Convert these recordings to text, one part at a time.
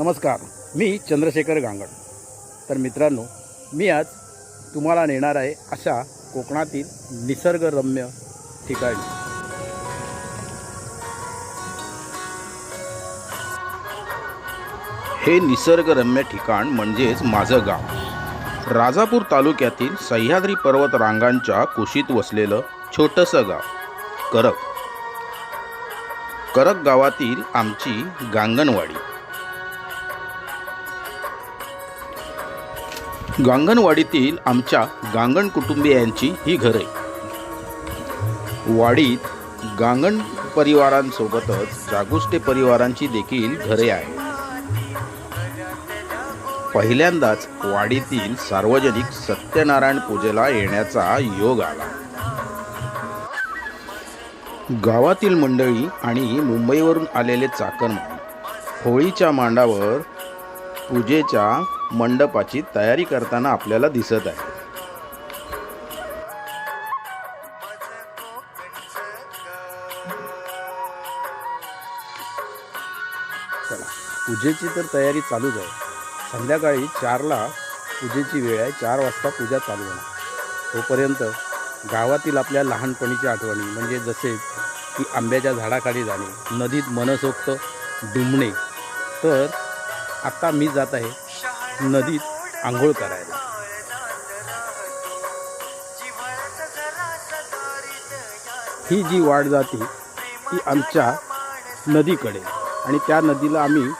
नमस्कार मी चंद्रशेखर गांगड. तर मित्रांनो मी आज तुम्हाला नेणार आहे अशा कोकणातील निसर्गरम्य ठिकाणी. हे निसर्गरम्य ठिकाण म्हणजेच माझं गाव. राजापूर तालुक्यातील सह्याद्री पर्वत रांगांच्या कुशीत वसलेलं छोटंसं गाव करक. करक गावातील आमची गांगणवाडी. गांगणवाडीतील आमच्या गांगण कुटुंबियांची ही घरे. वाडीत गांगण परिवारांसोबतच जागुष्टे परिवारांची देखील घरे आहेत. पहिल्यांदाच वाडीतील सार्वजनिक सत्यनारायण पूजेला येण्याचा योग आला. गावातील मंडळी आणि मुंबईवरून आलेले चाकरमान होळीच्या मांडावर पूजेच्या मंडपाची तयारी करताना आपल्याला दिसत आहे. चला पूजेची तर तयारी चालूच आहे. संध्याकाळी चारला पूजेची वेळ आहे. चार वाजता पूजा चालू होणार. तोपर्यंत गावातील आपल्या लहानपणीच्या आठवणी म्हणजे जसे की आंब्याच्या झाडाखाली जाणे नदीत मनसोक्त डुंबणे तर आत्ता मी जात आहे नदीत आंघोळ करायला. ही जी वाट जाते ती आमच्या नदीकडे. आणि त्या नदीला आम्ही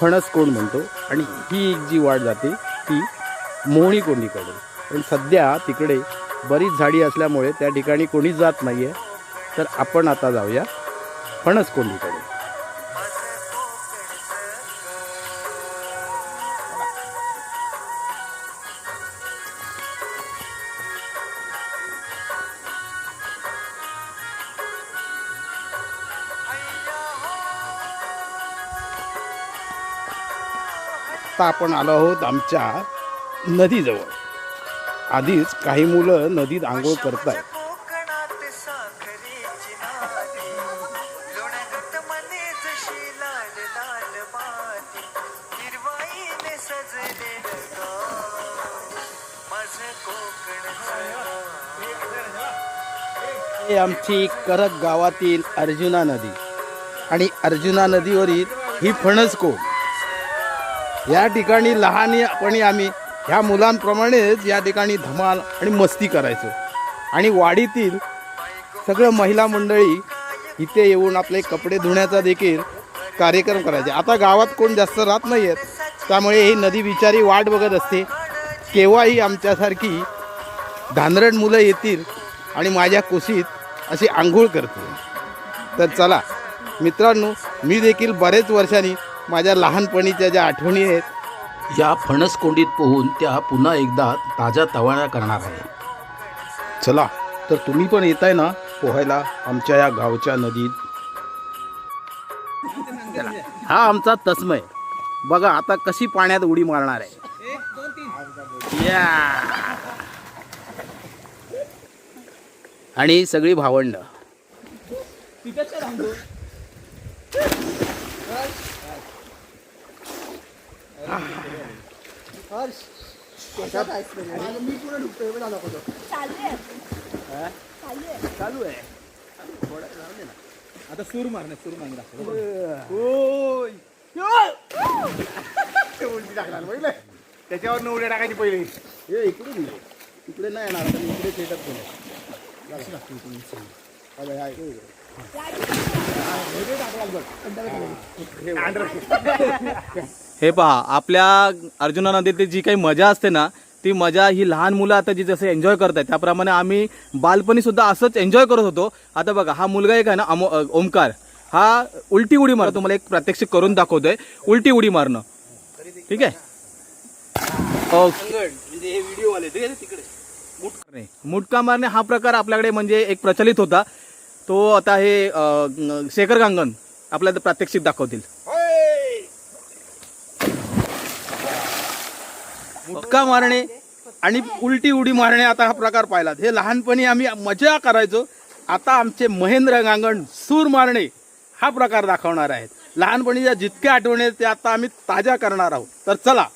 फणसकोंड म्हणतो? आणि ही एक जी वाट जाते ती मोहणीकोंडीकडे पण सध्या तिकडे बरीच झाडी असल्यामुळे त्या ठिकाणी कोणीच जात नाही आहे तर आपण आता जाऊया फणसकोंडीकडे आता आपण आलो आहोत आमच्या नदीजवळ. आधीच काही मुलं नदीत आंघोळ कोकणचं हे आमची करक गावातील अर्जुना नदी. आणि अर्जुना नदीवरील ही फणसकोट या ठिकाणी लहानपणी आम्ही ह्या मुलांप्रमाणेच या ठिकाणी धमाल आणि मस्ती करायचो. आणि वाडीतील सगळं महिला मंडळी इथे येऊन आपले कपडे धुण्याचा देखील कार्यक्रम करायचे. आता गावात कोण जास्त राहत नाही आहेत त्यामुळे ही नदी विचारी वाट बघत असते. केव्हाही आमच्यासारखी धानरड मुलं येतील आणि माझ्या कुशीत अशी आंघोळ करते तर चला मित्रांनो मी देखील बरेच वर्षांनी माझ्या लहानपणीच्या ज्या आठवणी आहेत या फणसकोंडीत पोहून त्या पुन्हा एकदा ताज्या तवाण्या करणार आहे. चला तर तुम्ही पण येताय ना पोहायला आमच्या या गावच्या नदीत. हा आमचा तस्मय. बघा आता कशी पाण्यात उडी मारणार आहे. या. आणि सगळी भावंड. चालू आहे. आता सूर मारणे सूर मारणे दाखव त्याच्यावर न उड्या टाकायची पहिले. हे इकडून ये. इकडे नाही येणार आता मी इकडे खेळत कोण हे हे पहा आपल्या अर्जुना नदीतली जी काही मजा असते ना ती मजा ही लहान मुलं आता जी जसं एन्जॉय करत आहेत त्याप्रमाणे आम्ही बालपणी सुद्धा असंच एन्जॉय करत होतो. आता बघा हा मुलगा एक आहे ना अमो ओमकार. हा उलटी उडी मारतो तुम्हाला एक प्रात्यक्षिक करून दाखवतोय. उलटी उडी मारणं. ठीक आहे? ओके. नाही. मुटका मारणे हा प्रकार आपल्याकडे म्हणजे एक प्रचलित होता. तो आता हे शेखर गांगण आपल्याला प्रात्यक्षिक दाखवतील. मुटका मारणे आणि उलटी उडी मारणे आता हा प्रकार पाहिलात हे लहानपणी आम्ही मजा करायचो. आता आमचे महेंद्र गांगण सूर मारणे हा प्रकार दाखवणार आहेत. लहानपणी ज्या जितक्या आठवणी आहेत त्या आता आम्ही ताज्या करणार आहोत. तर चला.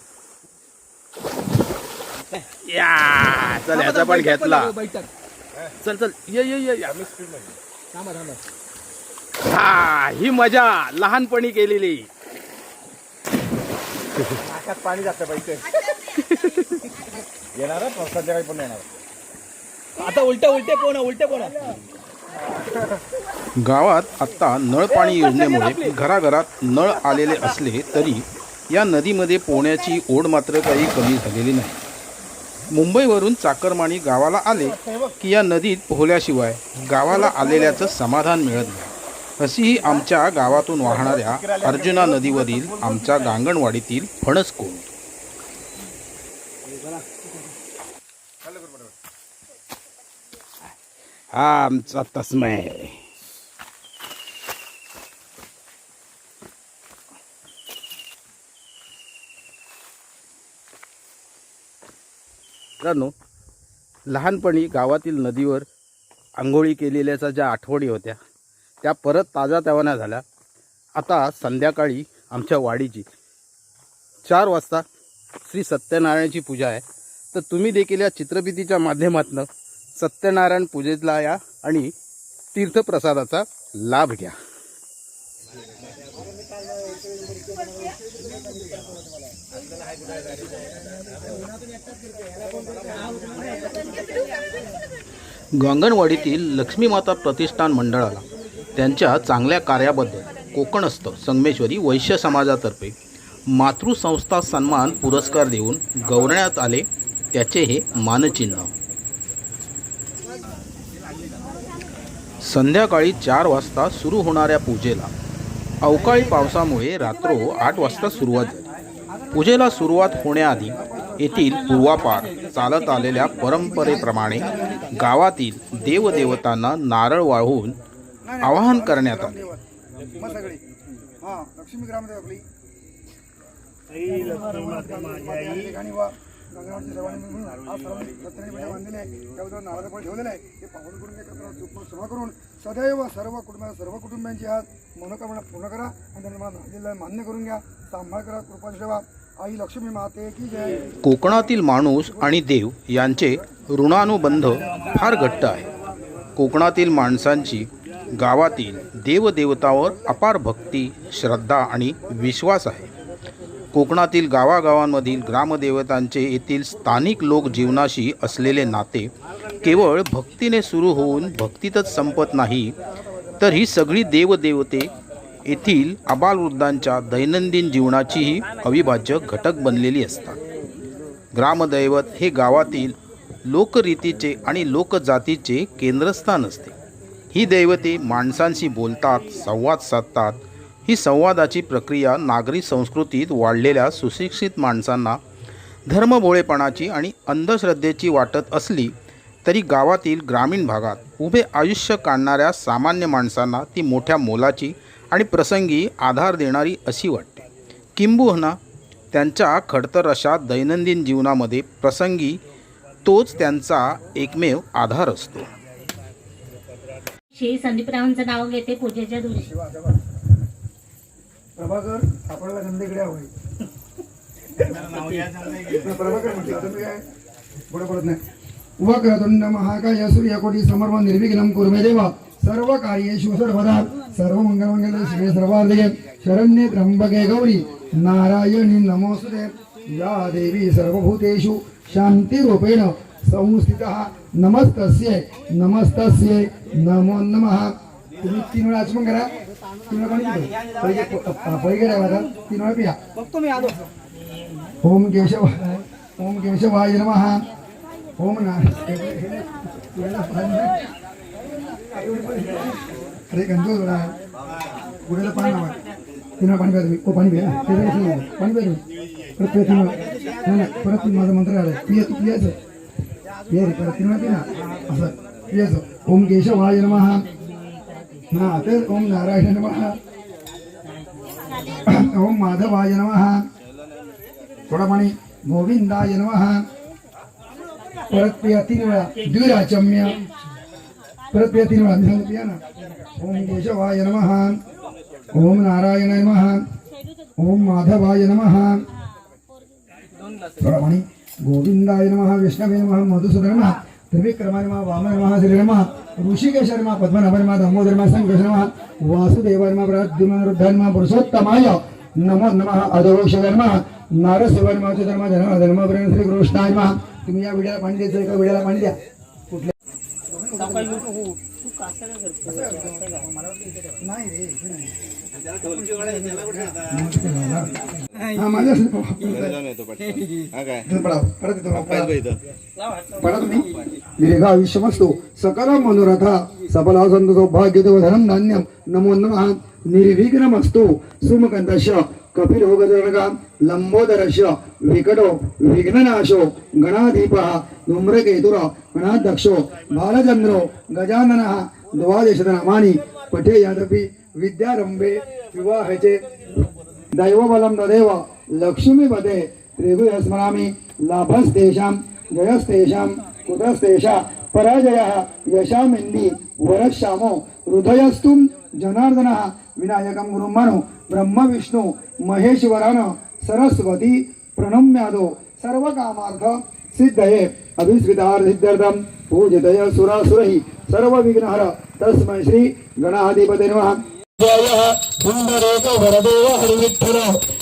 या चल ह्याचा पण घेतला. चल चल ये ये ये हा ही मजा लहानपणी केलेली. पाणी जातं बाईक येणार? संध्याकाळी पण येणार. आता उलटे उलटे कोण उलटे कोण गावात आत्ता नळ पाणी योजनेमुळे घराघरात नळ आलेले असले तरी या नदीमध्ये पोहण्याची ओढ मात्र काही कमी झालेली नाही. मुंबईवरून चाकरमानी गावाला आले की या नदीत पोहल्याशिवाय गावाला आलेल्याचं समाधान मिळत नाही. अशीही आमच्या गावातून वाहणाऱ्या अर्जुना नदीवरील आमच्या गांगणवाडीतील फणस कोण? हा आमचा तस्मय मित्रांनो लहानपणी गावातील नदीवर आंघोळी केलेल्याच्या ज्या आठवणी होत्या त्या परत ताजा तवाना झाल्या. आता संध्याकाळी आमच्या वाडीची चार वाजता श्री सत्यनारायणाची पूजा आहे. तर तुम्ही देखील या चित्रफितीच्या माध्यमातून सत्यनारायण पूजेला या आणि तीर्थप्रसादाचा लाभ घ्या. गंगणवाडीतील लक्ष्मी माता प्रतिष्ठान मंडळाला त्यांच्या चांगल्या कार्याबद्दल कोकणस्थ संगमेश्वरी वैश्य समाजातर्फे मातृसंस्था सन्मान पुरस्कार देऊन गौरवण्यात आले त्याचे हे मानचिन्ह. संध्याकाळी चार वाजता सुरू होणाऱ्या पूजेला. अवकाळी पावसामुळे रात्रो आठ वाजता सुरुवात झाली. पूजेला सुरुवात होण्याआधी येथील पूर्वापार चालत आलेल्या परंपरेप्रमाणे गावातील देवदेवतांना नारळ वाहून आवाहन करण्यात आले. लक्ष्मी गंगावरची सर्वांनी मिळून आज बांधलेले आहे त्याबद्दल ठेवलेलं आहे ते पावन करून करून करून सदैव सर्व कुटुंबा सर्व कुटुंबियांची आज मनोकामना पूर्ण करा आणि त्यांना मला दिलेलं मान्य करून घ्या सांभाळ करा कृपा ठेवा आई लक्ष्मी माते की जय कोकणातील माणूस आणि देव यांचे ऋणानुबंध फार घट्ट आहे. कोकणातील माणसांची गावातील देवदेवतावर अपार भक्ती श्रद्धा आणि विश्वास आहे. कोकणातील गावागावांमधील ग्रामदेवतांचे येथील स्थानिक लोक जीवनाशी असलेले नाते केवळ भक्तीने सुरू होऊन भक्तीतच संपत नाही तर ही सगळी देवदेवते येथील आबालवृद्धांच्या दैनंदिन जीवनाचीही अविभाज्य घटक बनलेली असतात. ग्रामदैवत हे गावातील लोकरीतीचे आणि लोकजातीचे केंद्रस्थान असते. ही दैवते माणसांशी बोलतात संवाद साधतात ही संवादाची प्रक्रिया नागरी संस्कृतीत वाढलेल्या सुशिक्षित माणसांना धर्मभोळेपणाची आणि अंधश्रद्धेची वाटत असली तरी गावातील ग्रामीण भागात उभे आयुष्य काढणाऱ्या सामान्य माणसांना ती मोठ्या मोलाची आणि प्रसंगी आधार देणारी अशी वाटते. किंबहुना त्यांच्या खडतर अशा दैनंदिन जीवनामध्ये प्रसंगी तोच त्यांचा एकमेव आधार असतो. श्री संदीपरावांचं नाव घेते पूजेच्या दिवशी. प्रभाकर आपल्याला गंधेकडे हवंय प्रभाकर म्हटलं तुम्ही काय पुढे पडत नाही. वक्रतुंड महाकाय सूर्यकोटी समर्व निर्विघ्नं कुर्मे देवा. सर्व कार्येषु सर्वदा सर्व मंगलमंगल शिवे सर्वार्धे शरण्ये त्र्यंबके गौरी. नारायणी नमोस्तुते. या देवी सर्वभूतेषु शान्तिरूपेण संस्थितः. नमस्तस्ये नमस्तस्ये. नमो नमः. तुम्ही तीन वेळा आचमन करा तीन वेळा पाणी पैगे राहा तीन वेळा पिया. ओम केशव ओम केशवाय नमः. ओम नारायण अरे गंजो थोडा. पुढेला पाणी नावा तीन वेळा पाणी प्या तुम्ही. ओ पाणी प्या. पाणी प्या तुम्ही. परत पिया तीन नाही नाही. परत माझा मंत्र आलाय पिया तू पियाचं पिया रे परत तीन वेळा पिया. ना असं पियाचं ओम केशवाय नमः. हा तर ओम नारायण नमः ओम माधवाय नमः थोडा पाणी गोविंदाय नमः परत पिया तीन वेळा द्विराचम्य परत पिया तीन वेळा मी सांगतो पिया ना ओम केशवाय नमः ओम नारायणाय नमः ओम माधवाय नमः प्रमाणे गोविंदाय नमः विष्णवे नमः मधुसूदन नमः त्रिविक्रमाय नमः वामन नमः श्री नमः ऋषिकेश नमः पद्मनाभ नमः दामोदर नमः संकर्ष नमः वासुदेवाय नमः प्रद्युम्न रुद्धाय नमः पुरुषोत्तमाय नमो नमः अधोषाय नमः नारसिंहाय नमः अच्युताय नमः धर्म धर्म प्रेम श्री कृष्णाय नमः। तुम्ही या विड्याला पाणी द्यायचं एका विड्याला पाणी द्या. हा माझ्या असेल आयुष्य असतो सकल मनोरथा सफल संत सौभाग्य धनम धान्यम नमो नमः निर्विघ्नम असतो सुमकंदश कपिल होगजनका लंबोदरश विकटो विघ्ननाशो गणाधीप धूम्रकेतुर गणाध्यक्षो बालचंद्रो गजानन द्वादश नामानी पठे यादपी विद्यारंभे विवाहचे दैवबलं तदेव लक्ष्मीपदे त्रिभुजस्मरामि लाभस्तेषां जयस्तेषां कुतस्तेषा पराजयः यशामिन्दी वरश्यामो हृदयस्तुं जनार्दनः विनायकं गुरुं मनो ब्रह्मविष्णू महेश्वरानं महेश्वरान सरस्वती प्रणम्यादो सर्वकामार्थ सिद्धये अभिस्कृतार्थित्यर्थं पूजितय सुरासुरहि सर्वविघ्नहर तस्मै श्री गणाधिपते नमः। जय वरदेव हरिविठ्ठल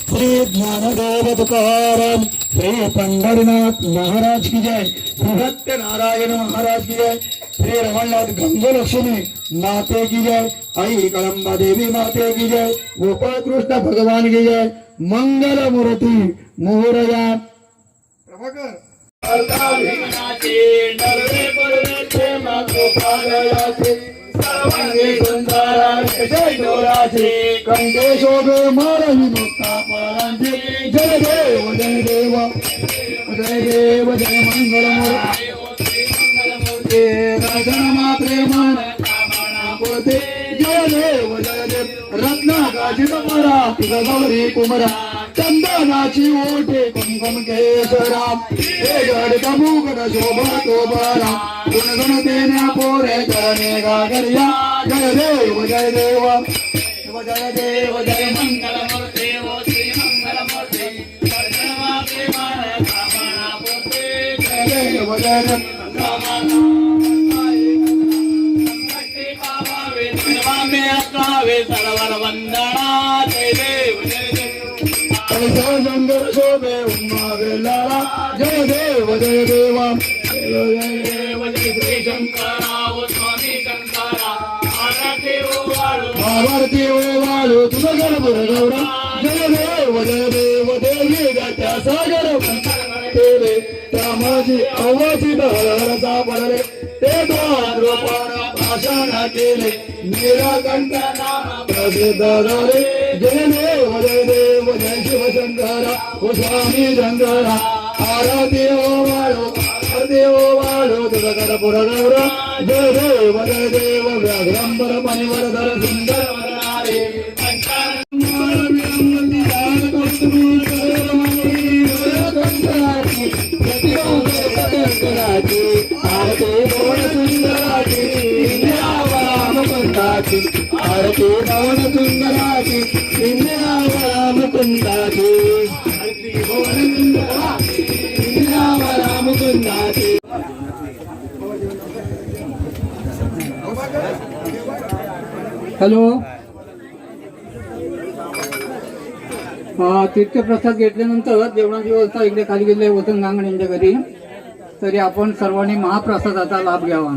श्री ज्ञानदेव तुकाराम श्री पंढरीनाथ महाराज की जय श्री सत्यनारायण महाराज की जय। श्री रमणनाथ गंगलक्ष्मी माते की जय आई कळंबा देवी माते की जय गोपाल कृष्ण भगवान की जय मंगल मूर्ती मोहरया प्रभाकर। कंठेशोभे मारही जय देव जय देव जय देव जय मंगल मूर्ती। राजनमा प्रेमान बोलते. जय देव जय देव. रत्नाकाची कमरा तुझा गौरी कुमरा. चंदनाची ओठे कुमकुम केसरा. हे गड कबूकड शोभा तो बरा गुणगुण देण्या पोरे करणे गागरिया. जय देव जय देव. जय देव जय मंगल मूर्ती ओ श्री मंगल मूर्ती जय देव जय देव. सुंदर शोभे उमा वेलाला जय देव जय देवा जय देव जय श्री शंकरा ओ स्वामी शंकरा आरती ओ वाळू तुझं गणपुर गौरा जय त्या माझी आवाजी हर सापडले ते द्वार रोपण भाषण केले. निराकंठ प्रसिद्ध झाले. जय देव जय देव जय शिवशंकरा ओ स्वामी शंकरा आरती ओ वाळू आरती ओ वाळू तुझं गणपुर जय देव जय देव व्याघ्रंबर मणिवर धर सुंदर कुंदाची सुंदराची कुंदाची हॅलो. हा तीर्थप्रसाद घेतल्यानंतर जेवणाची व्यवस्था इकडे खाली गेले वसंत गांगण यांच्या घरी. तरी आपण सर्वांनी महाप्रसादाचा लाभ घ्यावा.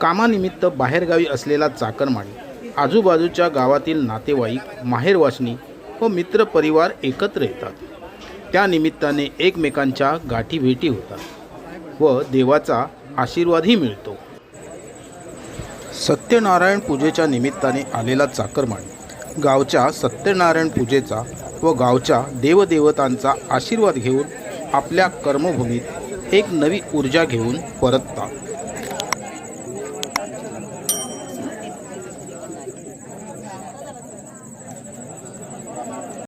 कामानिमित्त बाहेरगावी असलेला चाकरमानी आजूबाजूच्या गावातील नातेवाईक माहेरवासनी व मित्रपरिवार एकत्र येतात. त्या निमित्ताने एकमेकांच्या गाठीभेटी होतात व देवाचा आशीर्वादही मिळतो. सत्यनारायण पूजेच्या निमित्ताने आलेला चाकरमानी गावच्या सत्यनारायण पूजेचा व गावच्या देवदेवतांचा आशीर्वाद घेऊन आपल्या कर्मभूमीत एक नवी ऊर्जा घेऊन परततात.